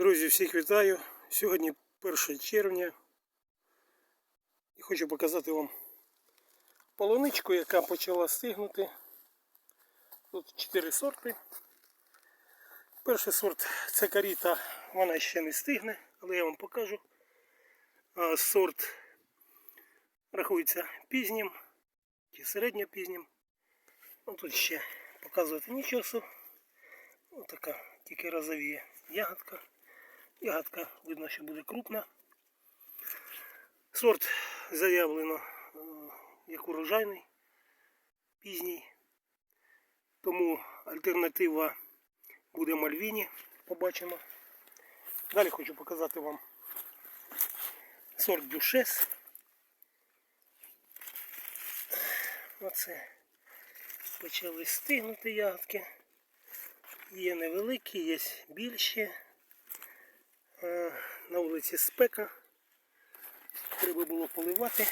Друзі, всіх вітаю. Сьогодні 1 червня. І хочу показати вам полуничку, яка почала стигнути. Тут 4 сорти. Перший сорт це каріта, вона ще не стигне, але я вам покажу. Сорт рахується пізнім чи середньопізнім. Ну, тут ще показувати нічого. Ось така тільки розовіє ягодка. Ягодка видно, що буде крупна. Сорт заявлено е, як урожайний, пізній. Тому альтернатива буде Мальвіні, побачимо. Далі хочу показати вам сорт Дюшес. Оце почали стигнути ягодки. Є невеликі, є більші. Е, На вулиці спека. Треба було поливати,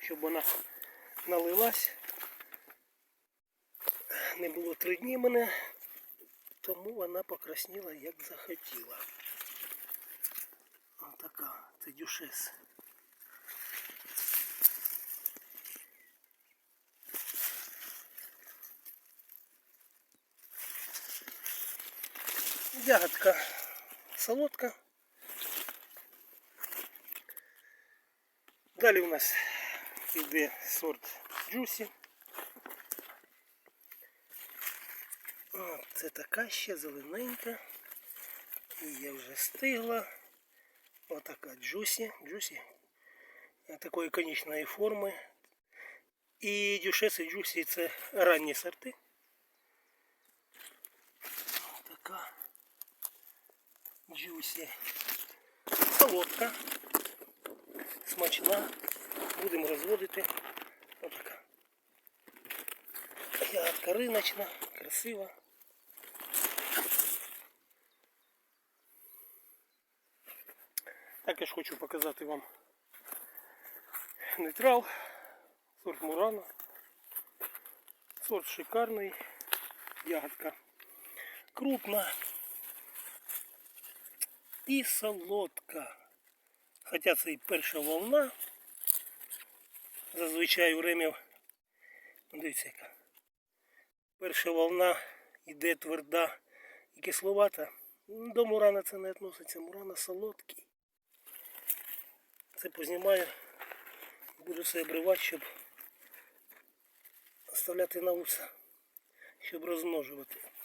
щоб вона налилась. Не було три дні мене, тому вона покрасніла як захотіла. Отака, це дюшес. Ягодка солодка. Далі у нас йде сорт джусі. О, це така ще зелененька. Її вже стигла. Отака джусі. Джусі такої конічної форми. І дюшес і джусі це ранні сорти. Така Джусі. Солодка. Смачна. Будемо розводити. Отака. Ягодка риночна, красива. Також хочу показати вам нейтрал, сорт Мурана. Сорт шикарний, ягодка крупна і солодка. Хоча це і перша волна. Зазвичай у ремів, ну, дивіться яка. Перша волна йде тверда і кисловата. До мурана це не відноситься. Мурана солодкий. Це познімаю. Буду все обривати, щоб оставляти на уса, щоб розмножувати.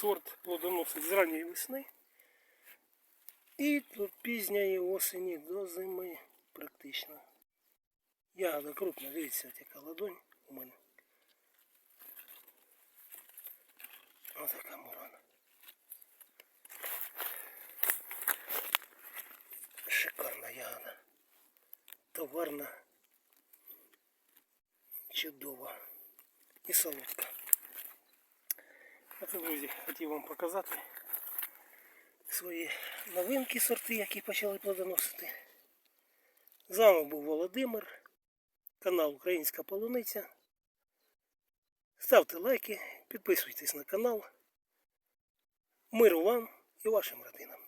Сорт плодоносить з ранньої весни. І до пізньої осені до зими практично. Ягода крупна, дивіться, яка ладонь у мене. Ось така мурана. Шикарна ягода. Товарна, чудова і солодка. Оце, друзі, хотів вам показати свої новинки сорти, які почали плодоносити. З вами був Володимир, канал Українська Полуниця. Ставте лайки, підписуйтесь на канал. Миру вам і вашим родинам.